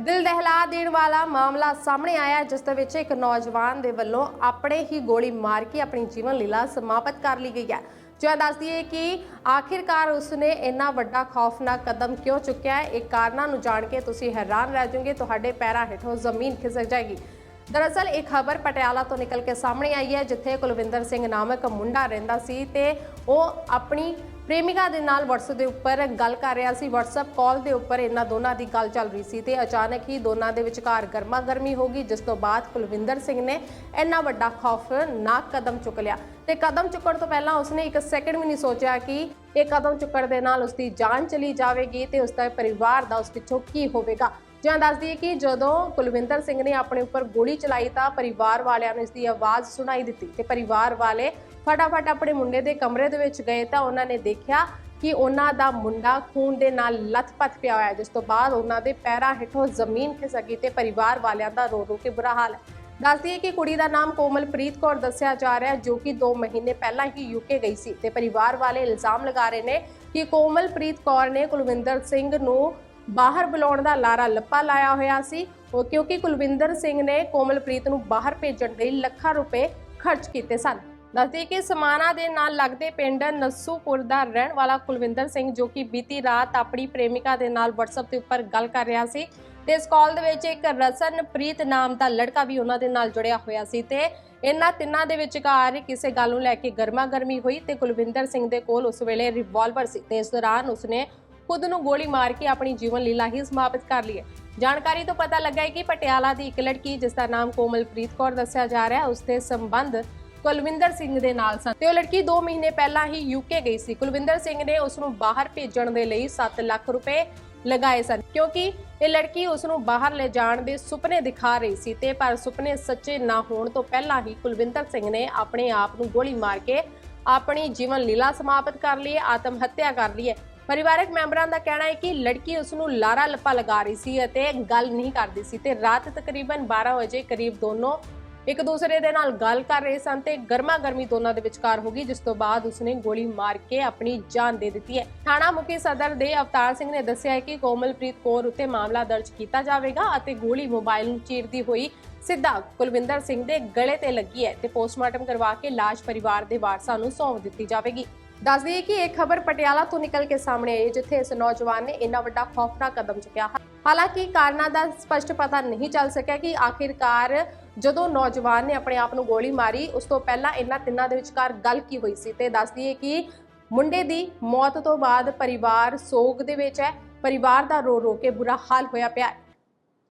ਦਿਲ ਦਹਿਲਾ ਦੇਣ ਵਾਲਾ ਮਾਮਲਾ ਸਾਹਮਣੇ ਆਇਆ ਜਿਸ ਦੇ ਵਿੱਚ ਇੱਕ ਨੌਜਵਾਨ ਦੇ ਵੱਲੋਂ ਆਪਣੇ ਹੀ ਗੋਲੀ ਮਾਰ ਕੇ ਆਪਣੀ ਜੀਵਨ ਲੀਲਾ ਸਮਾਪਤ ਕਰ ਲਈ ਗਈ ਹੈ। ਜੋ ਇਹ ਦੱਸਦੀ ਹੈ ਕਿ ਆਖਿਰਕਾਰ ਉਸਨੇ ਇੰਨਾ ਵੱਡਾ ਖੌਫਨਾਕ ਕਦਮ ਕਿਉਂ ਚੁੱਕਿਆ ਹੈ, ਇਹ ਕਾਰਨਾਂ ਨੂੰ ਜਾਣ ਕੇ ਤੁਸੀਂ ਹੈਰਾਨ ਰਹਿ ਜਾਓਗੇ, ਤੁਹਾਡੇ ਪੈਰਾਂ ਹੇਠੋਂ ਜ਼ਮੀਨ ਖਿਸਕ ਜਾਏਗੀ। ਦਰਅਸਲ, ਇਹ ਖਬਰ ਪਟਿਆਲਾ ਤੋਂ ਨਿਕਲ ਕੇ ਸਾਹਮਣੇ ਆਈ ਹੈ, ਜਿੱਥੇ ਕੁਲਵਿੰਦਰ ਸਿੰਘ ਨਾਮਕ ਮੁੰਡਾ ਰਹਿੰਦਾ ਸੀ ਤੇ ਉਹ ਆਪਣੀ ਪ੍ਰੇਮਿਕਾ ਦੇ ਨਾਲ WhatsApp ਦੇ ਉੱਪਰ ਗੱਲ ਕਰ ਰਿਹਾ ਸੀ। WhatsApp ਕਾਲ ਦੇ ਉੱਪਰ ਇਹਨਾਂ ਦੋਨਾਂ ਦੀ ਗੱਲ ਚੱਲ ਰਹੀ ਸੀ ਤੇ ਅਚਾਨਕ ਹੀ ਦੋਨਾਂ ਦੇ ਵਿਚਕਾਰ ਗਰਮਾ ਗਰਮੀ ਹੋ ਗਈ, ਜਿਸ ਤੋਂ ਬਾਅਦ ਕੁਲਵਿੰਦਰ ਸਿੰਘ ਨੇ ਇੰਨਾ ਵੱਡਾ ਖੌਫਨਾਕ ਕਦਮ ਚੁੱਕ ਲਿਆ। ਤੇ ਕਦਮ ਚੁੱਕਣ ਤੋਂ ਪਹਿਲਾਂ ਉਸਨੇ ਇੱਕ ਸੈਕਿੰਡ ਵੀ ਨਹੀਂ ਸੋਚਿਆ ਕਿ ਇਹ ਕਦਮ ਚੁੱਕਣ ਦੇ ਨਾਲ ਉਸਦੀ ਜਾਨ ਚਲੀ ਜਾਵੇਗੀ ਤੇ ਉਸਦਾ ਪਰਿਵਾਰ ਦਾ ਉਸ ਪਿੱਛੋਂ ਕੀ ਹੋਵੇਗਾ। ਜਾਂ ਦੱਸਦੀ ਹੈ ਕਿ ਜਦੋਂ ਕੁਲਵਿੰਦਰ ਸਿੰਘ ਨੇ ਆਪਣੇ ਉੱਪਰ ਗੋਲੀ ਚਲਾਈ ਤਾਂ ਪਰਿਵਾਰ ਵਾਲਿਆਂ ਨੂੰ ਇਸ ਦੀ ਆਵਾਜ਼ ਸੁਣਾਈ ਦਿੱਤੀ ਤੇ ਪਰਿਵਾਰ ਵਾਲੇ ਫਟਾਫਟ ਆਪਣੇ ਮੁੰਡੇ ਦੇ ਕਮਰੇ ਦੇ ਵਿੱਚ ਗਏ ਤਾਂ ਉਹਨਾਂ ਨੇ ਦੇਖਿਆ ਕਿ ਉਹਨਾਂ ਦਾ ਮੁੰਡਾ ਖੂਨ ਦੇ ਨਾਲ ਲੱਥਪੱਥ ਪਿਆ ਹੋਇਆ ਜਿਸ ਤੋਂ ਬਾਅਦ ਉਹਨਾਂ ਦੇ ਪੈਰਾਂ ਹੇਠੋਂ ਜ਼ਮੀਨ ਖਿਸਕੀ ਤੇ ਪਰਿਵਾਰ ਵਾਲਿਆਂ ਦਾ ਰੋ ਰੋ ਕੇ ਬੁਰਾ ਹਾਲ ਹੈ। ਦੱਸਦੀ ਹੈ ਕਿ ਕੁੜੀ ਦਾ ਨਾਮ ਕੋਮਲਪ੍ਰੀਤ ਕੌਰ ਦੱਸਿਆ ਜਾ ਰਿਹਾ ਹੈ, ਜੋ ਕਿ 2 ਮਹੀਨੇ ਪਹਿਲਾਂ ਹੀ ਯੂਕੇ ਗਈ ਸੀ ਤੇ ਪਰਿਵਾਰ ਵਾਲੇ ਇਲਜ਼ਾਮ ਲਗਾ ਰਹੇ ਨੇ ਕਿ ਕੋਮਲਪ੍ਰੀਤ ਕੌਰ ਨੇ ਕੁਲਵਿੰਦਰ ਸਿੰਘ ਨੂੰ ਬਾਹਰ ਬੁਲਾਉਣ ਦਾ ਲਾਰਾ ਲੱਪਾ ਲਾਇਆ ਹੋਇਆ ਸੀ। ਉਹ ਕਿਉਂਕਿ ਕੁਲਵਿੰਦਰ ਸਿੰਘ ਨੇ ਕੋਮਲਪ੍ਰੀਤ ਨੂੰ ਬਾਹਰ ਭੇਜਣ ਲਈ ਲੱਖਾਂ ਰੁਪਏ ਖਰਚ ਕੀਤੇ ਸਨ। ਦੱਸਦੇ ਕਿ ਸਮਾਣਾ ਦੇ ਨਾਲ ਲੱਗਦੇ ਪਿੰਡ ਨਸੂਪੁਰ ਦਾ ਰਹਿਣ ਵਾਲਾ ਕੁਲਵਿੰਦਰ ਸਿੰਘ ਜੋ ਕਿ ਬੀਤੀ ਰਾਤ ਆਪਣੀ ਪ੍ਰੇਮਿਕਾ ਦੇ ਨਾਲ WhatsApp ਦੇ ਉੱਪਰ ਗੱਲ ਕਰ ਰਿਹਾ ਸੀ ਤੇ ਇਸ ਕਾਲ ਦੇ ਵਿੱਚ ਇੱਕ ਰਸਨਪ੍ਰੀਤ ਨਾਮ ਦਾ ਲੜਕਾ ਵੀ ਉਹਨਾਂ ਦੇ ਨਾਲ ਜੁੜਿਆ ਹੋਇਆ ਸੀ ਤੇ ਇਹਨਾਂ ਤਿੰਨਾਂ ਦੇ ਵਿਚਕਾਰ ਕਿਸੇ ਗੱਲ ਨੂੰ ਲੈ ਕੇ ਗਰਮਾ ਗਰਮੀ ਹੋਈ ਤੇ ਕੁਲਵਿੰਦਰ ਸਿੰਘ ਦੇ ਕੋਲ ਉਸ ਵੇਲੇ ਰਿਵਾਲਵਰ ਸੀ ਤੇ ਇਸ ਦੌਰਾਨ ਉਸਨੇ ਖੁਦ ਨੂੰ ਗੋਲੀ ਮਾਰ ਕੇ ਆਪਣੀ ਜੀਵਨ ਲੀਲਾ ਹੀ ਸਮਾਪਤ ਕਰ ਲਈ ਹੈ ਜਾਣਕਾਰੀ ਤੋਂ ਪਤਾ ਲੱਗਾ ਹੈ ਕਿ ਪਟਿਆਲਾ ਦੀ ਇੱਕ ਲੜਕੀ, ਜਿਸ ਦਾ ਨਾਮ ਕੋਮਲਪ੍ਰੀਤ ਕੌਰ ਦੱਸਿਆ ਜਾ ਰਿਹਾ ਹੈ, ਉਸਦੇ ਸੰਬੰਧ ਕੁਲਵਿੰਦਰ ਸਿੰਘ ਦੇ ਨਾਲ ਸਨ। ਤੇ ਉਹ ਲੜਕੀ 2 ਮਹੀਨੇ ਪਹਿਲਾਂ ਹੀ ਯੂਕੇ ਗਈ ਸੀ। ਕੁਲਵਿੰਦਰ ਸਿੰਘ ਨੇ ਉਸ ਨੂੰ ਬਾਹਰ ਭੇਜਣ ਦੇ ਲਈ 7 ਲੱਖ ਰੁਪਏ ਲਗਾਏ ਸਨ, ਕਿਉਂਕਿ ਇਹ ਲੜਕੀ ਉਸ ਨੂੰ ਬਾਹਰ ਲੈ ਜਾਣ ਦੇ ਸੁਪਨੇ ਦਿਖਾ ਰਹੀ ਸੀ। ਤੇ ਪਰ ਸੁਪਨੇ ਸੱਚੇ ਨਾ ਹੋਣ ਤੋਂ ਪਹਿਲਾਂ ਹੀ ਕੁਲਵਿੰਦਰ ਸਿੰਘ ਨੇ ਆਪਣੇ ਆਪ ਨੂੰ ਗੋਲੀ ਮਾਰ ਕੇ ਆਪਣੀ ਜੀਵਨ ਲੀਲਾ ਸਮਾਪਤ ਕਰ ਲਈ, ਆਤਮ ਹੱਤਿਆ ਕਰ ਲਈ ਹੈ। ਪਰਿਵਾਰਕ ਮੈਂਬਰਾਂ ਦਾ ਕਹਿਣਾ ਹੈ ਕਿ ਲੜਕੀ ਉਸ ਨੂੰ ਲਾਰਾ ਲੱਪਾ ਲਗਾ ਰਹੀ ਸੀ ਅਤੇ ਗੱਲ ਨਹੀਂ ਕਰਦੀ ਸੀ ਤੇ ਰਾਤ ਤਕਰੀਬਨ 12 ਵਜੇ ਕਰੀਬ ਦੋਨੋਂ ਇੱਕ ਦੂਸਰੇ ਦੇ ਨਾਲ ਗੱਲ ਕਰ ਰਹੇ ਸਨ ਤੇ ਗਰਮਾ ਗਰਮੀ ਦੋਨਾਂ ਦੇ ਵਿਚਕਾਰ ਹੋ ਗਈ, ਜਿਸ ਤੋਂ ਬਾਅਦ ਉਸਨੇ ਗੋਲੀ ਮਾਰ ਕੇ ਆਪਣੀ ਜਾਨ ਦੇ ਦਿੱਤੀ ਹੈ। ਥਾਣਾ ਮੁਖੀ ਸਦਰ ਦੇ ਅਵਤਾਰ ਸਿੰਘ ਨੇ ਦੱਸਿਆ ਹੈ ਕਿ ਕੋਮਲਪ੍ਰੀਤ ਕੌਰ ਉੱਤੇ ਮਾਮਲਾ ਦਰਜ ਕੀਤਾ ਜਾਵੇਗਾ ਅਤੇ ਗੋਲੀ ਮੋਬਾਈਲ ਨੂੰ ਚੀਰਦੀ ਹੋਈ ਸਿੱਧਾ ਕੁਲਵਿੰਦਰ ਸਿੰਘ ਦੇ ਗਲੇ ਤੇ ਲੱਗੀ ਹੈ ਤੇ ਪੋਸਟਮਾਰਟਮ ਕਰਵਾ ਕੇ ਲਾਸ਼ ਪਰਿਵਾਰ ਦੇ ਵਾਰਸਾਂ ਨੂੰ ਸੌਂਪ ਦਿੱਤੀ ਜਾਵੇਗੀ। ਦੱਸ ਦਈਏ ਕਿ ਇਹ ਖਬਰ ਪਟਿਆਲਾ ਤੋਂ ਨਿਕਲ ਕੇ ਸਾਹਮਣੇ ਆਈ, ਜਿੱਥੇ ਇਸ ਨੌਜਵਾਨ ਨੇ ਇੰਨਾ ਵੱਡਾ ਖੌਫਨਾਕ ਕਦਮ ਚੁੱਕਿਆ। ਹਾਲਾਂਕਿ ਕਾਰਨਾਂ ਦਾ ਸਪਸ਼ਟ ਪਤਾ ਨਹੀਂ ਚੱਲ ਸਕਿਆ ਕਿ ਆਖਿਰਕਾਰ ਜਦੋਂ ਨੌਜਵਾਨ ਨੇ ਆਪਣੇ ਆਪ ਨੂੰ ਗੋਲੀ ਮਾਰੀ, ਉਸ ਤੋਂ ਪਹਿਲਾਂ ਇਹਨਾਂ ਤਿੰਨਾਂ ਦੇ ਵਿਚਕਾਰ ਗੱਲ ਕੀ ਹੋਈ ਸੀ? ਤੇ ਦੱਸ ਦਈਏ ਕਿ ਮੁੰਡੇ ਦੀ ਮੌਤ ਤੋਂ ਬਾਅਦ ਪਰਿਵਾਰ ਸੋਗ ਦੇ ਵਿੱਚ ਹੈ। ਪਰਿਵਾਰ ਦਾ ਰੋ ਰੋ ਕੇ ਬੁਰਾ ਹਾਲ ਹੋਇਆ ਪਿਆ।